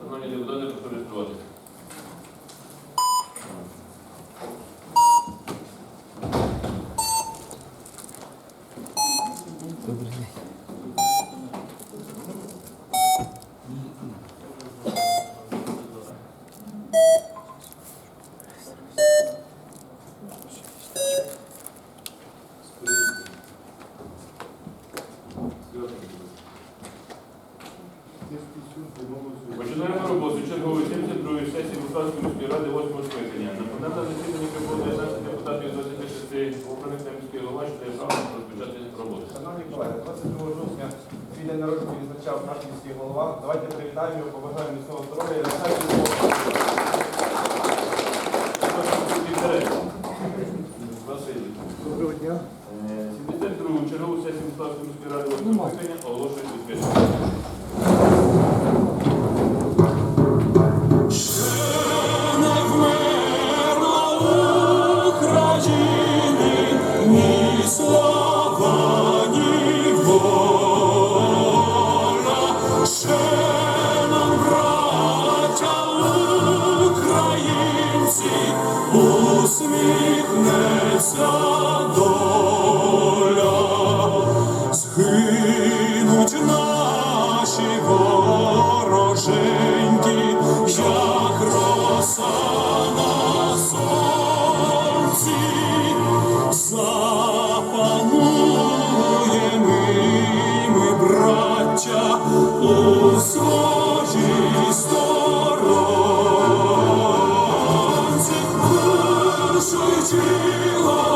Шановні депутати, прошу реєструватися. Полтавської міської ради 8 скликання. На пленарне засідання прибуло 11 депутатів 26 обраних на міській голова, що я право розпочати роботу. Шановні колеги, 22 жовтня свій день народження відзначав наш міський голова. Давайте привітаємо, побажаємо міцного здоров'я. see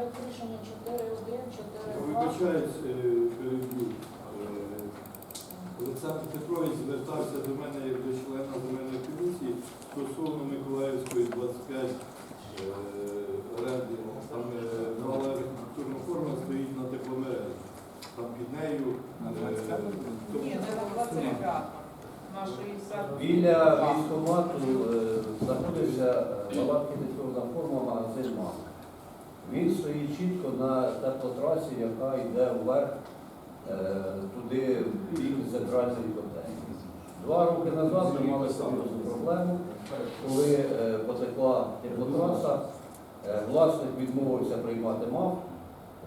проект рішення 4.1, 4.2. Вибачаюсь, е, переб'ю. Е, Олександр Петрович звертався до мене як до члена земельної комісії стосовно Миколаївської 25 е, оренди. Там е, нова архітектурна форма стоїть на тепломережі. Там під нею. е, Ні, не на 25, на 60. Біля військкомату е, знаходився е, нова архітектурна форма магазин МАК. Він стоїть чітко на теплотрасі, яка йде вверх е, туди в бік центральної котельні. Два роки назад ми мали серйозну проблему, коли е, потекла теплотраса, е, власник відмовився приймати МАФ,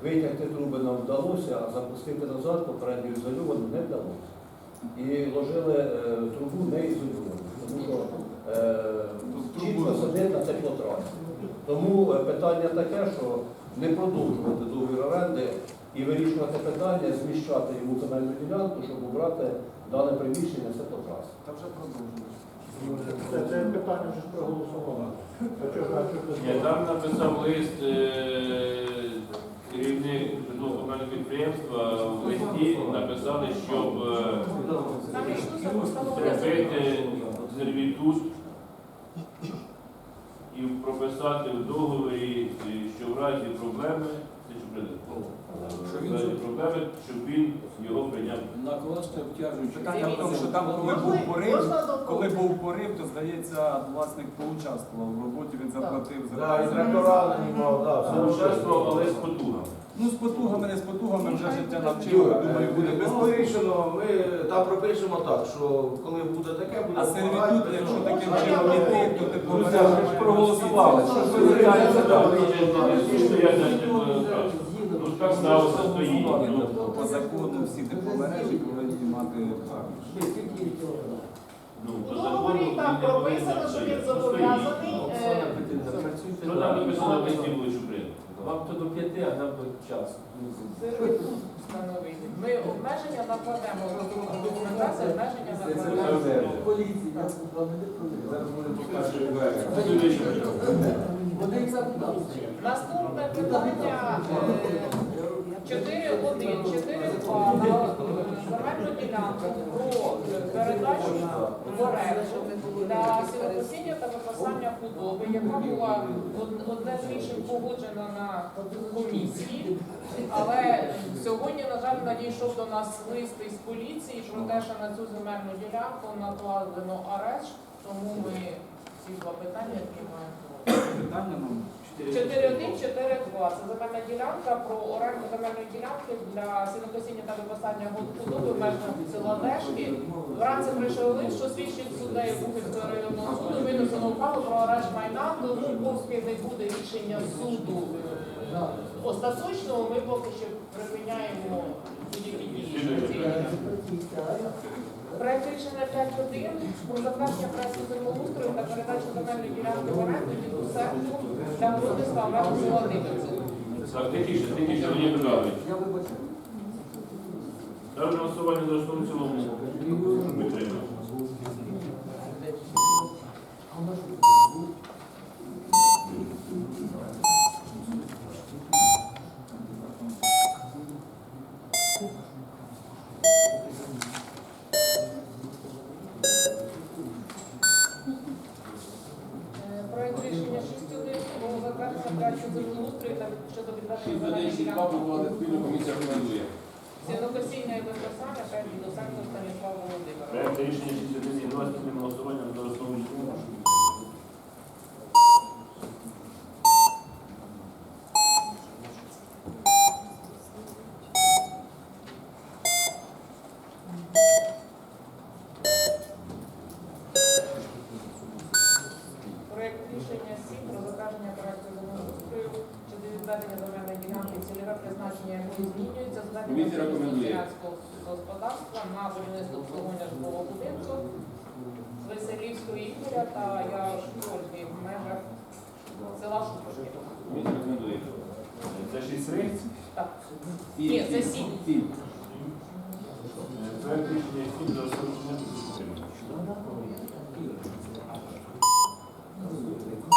витягти труби нам вдалося, а запустити назад попередньо ізольовану не вдалося. І ложили е, трубу не ізольовану, чітко сидить на теплотрасі. Тому е, питання таке, що не продовжувати договір оренди і вирішувати питання, зміщати йому земельну ділянку, щоб убрати дане приміщення з теплотраси. Та вже продовжуємо. Це, це питання вже проголосовано. Ні, там написав лист е, керівник комунального підприємства. В листі написали, щоб е, зробити сервітут і прописати в договорі, що в разі проблеми, це що прийде? В разі проблеми, щоб він його прийняв. Накласти обтяжуючи. Питання в тому, що там, коли був порив, коли був порив, то здається, власник поучаствував в роботі, він заплатив за Да, і трактора знімав, да, все Участвував, але з потугами. Ну, з потугами, не з потугами вже життя навчило. Думаю, буде без ну, вирішено, ми там пропишемо так, що коли буде таке, буде А сервітут, якщо таким чином йти, то ти Ну, проголосували. Що ж ви питання задали? Ну, так сталося, стоїть. Ну, По закону всі тепломережі повинні мати Ну, В по договорі закону так прописано, що він зобов'язаний. е, Що там написано були Чуприн? Вам то до п'яти, а нам до часу. Ми обмеження накладемо. Розробку документації, обмеження накладемо. Наступне питання е, 4.1, 4.2 на е, земельну ділянку про передачу в оренду для сінокосіння та випасання худоби, яка була одне з рішень погоджена на комісії. Але сьогодні, на жаль, надійшов до нас лист із поліції про те, що на цю земельну ділянку накладено арешт, тому ми ці два питання приймаємо. Питання нам 4.1, 4.2. Це земельна ділянка про оренду земельної ділянки для сінокосіння та випасання худоби в межах села Дешки. Вранці прийшов лист, що свідчить суддею Бухівського районного суду, винесено ухвалу про арешт майна, тому поки не буде рішення суду остаточного, ми поки що припиняємо будь-які дії. Проект рішення 5.1 про затвердження проекту землеустрою та передачу земельної ділянки в оренду від усерку для села Диківці. Так, тихіше. Я вибачаю. Ставлю на голосування за основу в цілому. Прошу підтримати. Е, Проект рішення 6.1 про проекту землеустрою та щодо відведення земельної 6.1.6.2 ділянки. пропонувати спільно, комісія рекомендує. Сінокосіння і випасання проект від усердку Станіслава Володимира. Проект рішення 61.2 спільним голосуванням за основу і в цілому. Прошу підтримати. Проект рішення 7 про затвердження проекту землеустрою щодо відведення земельної ділянки, цільове призначення якої змінюється з ведення Комісія рекомендує. Селянського господарства на будівництво обслуговування житлового будинку Веселівського Ігоря та я Ольги в межах села Шупашки. Це рекомендує. Це 6 Так. Ні, це сім. Сім. Проект рішення 7 за основу і в цілому. Прошу підтримати.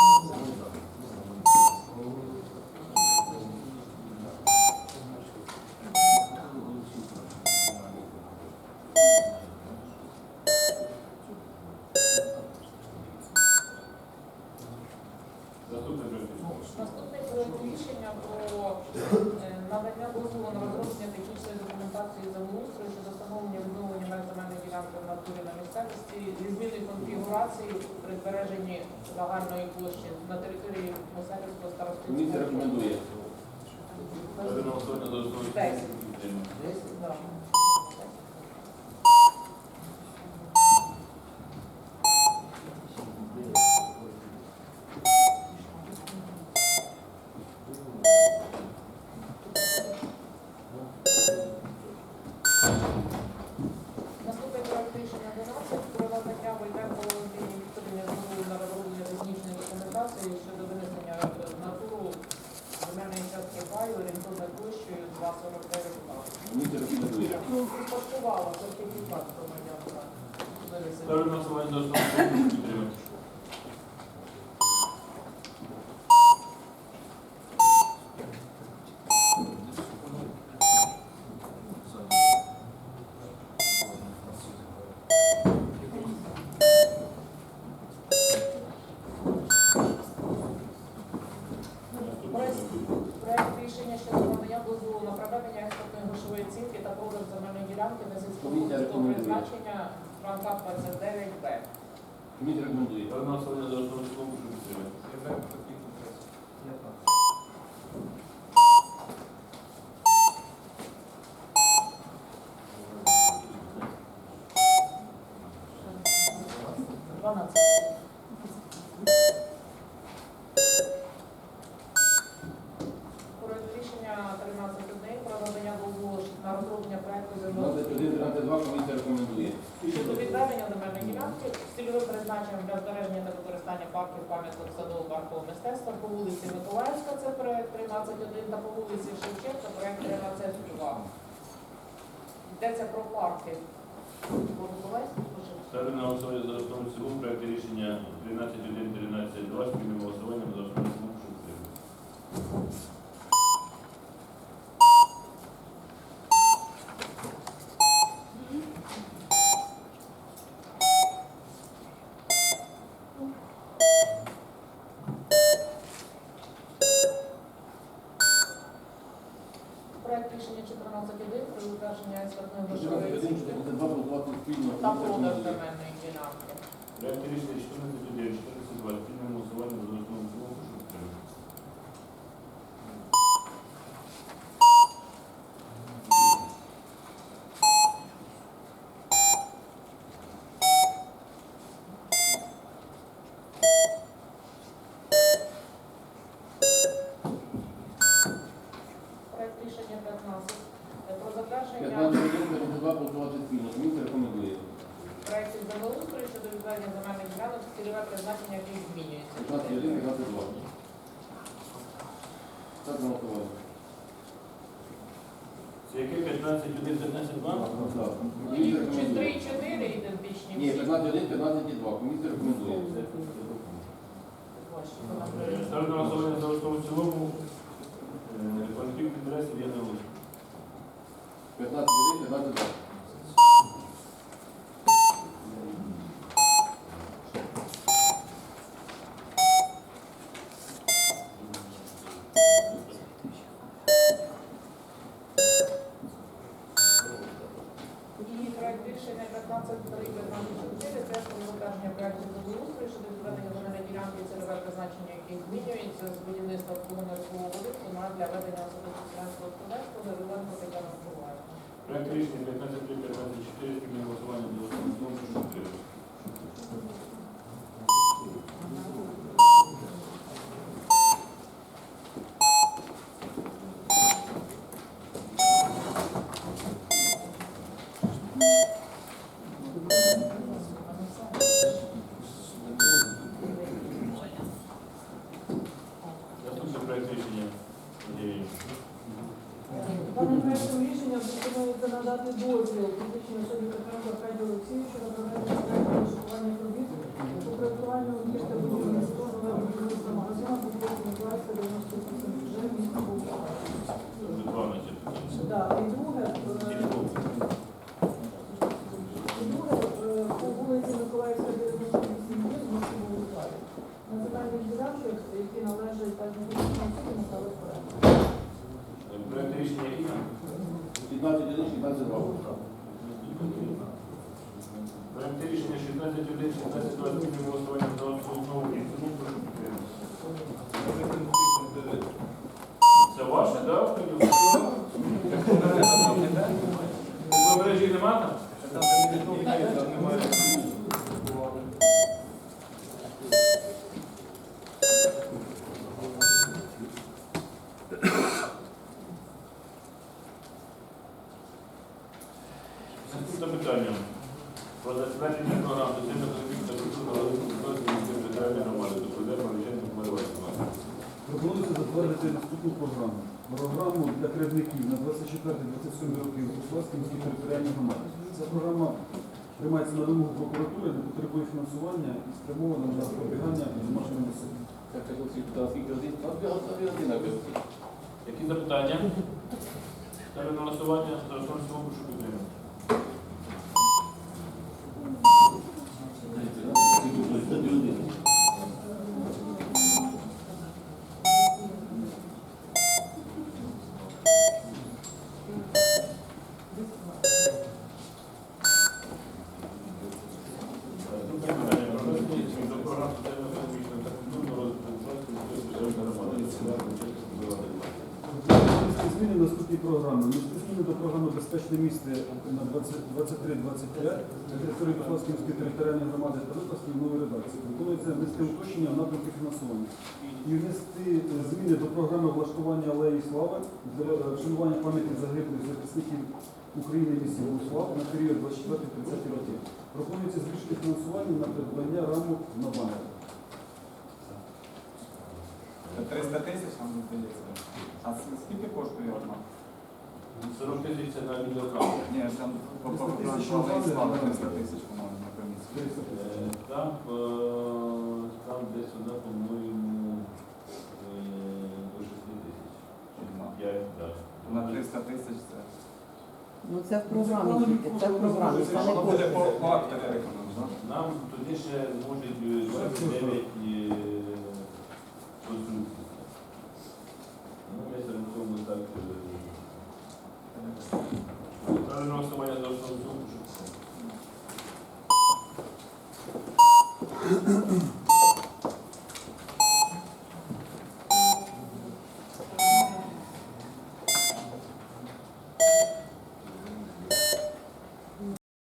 Наступне проект. Наступний проект рішення про е, надання дозволу на розроблення технічної документації землеустрою щодо встановлення відновлення меж земельної ділянки в натурі на місцевості зі зміни конфігурації при збереженні загальної площі на території Комісія старостинського. рекомендує. Ставлю на голосування за основу і в цілому. Десять. Прошу підтримати. Да. Наступний проект рішення 12 про надання Войденко Валентині Вікторівні дозволу на розроблення технічної документації щодо винесення е, в натуру земельної частки паю орієнтовною площею 2,49 га. Комісія рекомендує. Успадкувала сертифікат громадянка. Винесення. Ставлю на голосування за основу і в цілому. Прошу підтримати. Проект проект рішення щодо надання дозволу на проведення експортної грошової оцінки та продаж земельної ділянки на Комісія призначення в рамках 29Б. Комісія рекомендує. Ставлю на до в підтримати. Дванадцять. Проект рішення 13 днів про надання дозволу на розроблення проекту землеустрою 21.32 комісія рекомендує. щодо відведення земельної ділянки з цільовим призначенням для збереження та використання парків садового паркового мистецтва по вулиці Миколаївська, це проєкт 13.1, та по вулиці Шевченка, проєкт 13.2. Йдеться про парки. Ставлю на голосування за основу цілому проект рішення 13.1, 13.2 спільним голосуванням за основу цілому. Прошу підтримати. два голосувати спільно. Та продаж земельної ділянки. Проект рішення 14.1, 14.2, спільне голосування за основу цілому, прошу підтримати. Проект рішення 15 е, про затвердження 15 два голосувати спільно. Комісія рекомендує. проєктів землеустрою щодо відведення земельних ділянок, цільове призначення яких змінюється. 15 1 22. Так голосувати. Це яке 15, 1, 15, 2? Так. Ну, Комісія їх чи 3 і 4 ідентичні Ні, всі. 15 1, 15 2. Комісія рекомендує. Нам Е. Ставлю на голосування за основу в цілому. Е, Конфлікт інтересів є на вулиці. 15 1, 15 2. І проект рішення 15.3, 15.4 це про затвердження проєктів землеустрою щодо відведення земельної ділянки, цільове призначення яких змінюється з будівництва комунального будинку на для ведення особистого селянського господарства Гавриленко Тетяна Миколаївна. Проект рішення 15, 3, 15, 4, спільне голосування за основу і в цілому, прошу підтримати. Наступний проект рішення. Є. Даним проектом рішення пропонується надати дозвіл фізичній особи Петренко Аркадію Олексійовича на проведення проекту розшукування робіт по проєктуванню об'єкта будівництва нового будівництва магазину по вулиці Миколаївська, 98 вже міста питання. Да, і Thank you. На вимогу прокуратури, не потребує фінансування і спрямовано на запобігання домашнього насильства. Які запитання? Ставлю на голосування за основу і в цілому, прошу підтримати. Наступне питання. Про внесення змін до програм соціально-економічного та культурного розвитку Славської міської територіальної громади. Внесли зміни в наступній програмі. Внесли зміни до програми Безпечне місце на 23-25 на території міської територіальної громади та викласти в новій редакції. Пропонується внести уточнення напрямки фінансування. І внести е, зміни до програми влаштування алеї слави для е, вшанування пам'яті загиблих захисників України місії Богослав на період 24-30 років. Пропонується збільшити фінансування на придбання рамок на банк. 300 тисяч нам здається. А скільки коштує одна? 40 тисяч це на відеокамеру. Ні, там по по- по- 300 тисяч по- на слава, базі. 300 тисяч, по-моєму, на комісії. 400 тисяч. Е, Там, е, там десь вона, по-моєму, е, до 6 тисяч. Так. На 300 тисяч це. Ну це в програмі тільки, це в програмі, це не буде по, так? Нам тоді ще можуть е, 29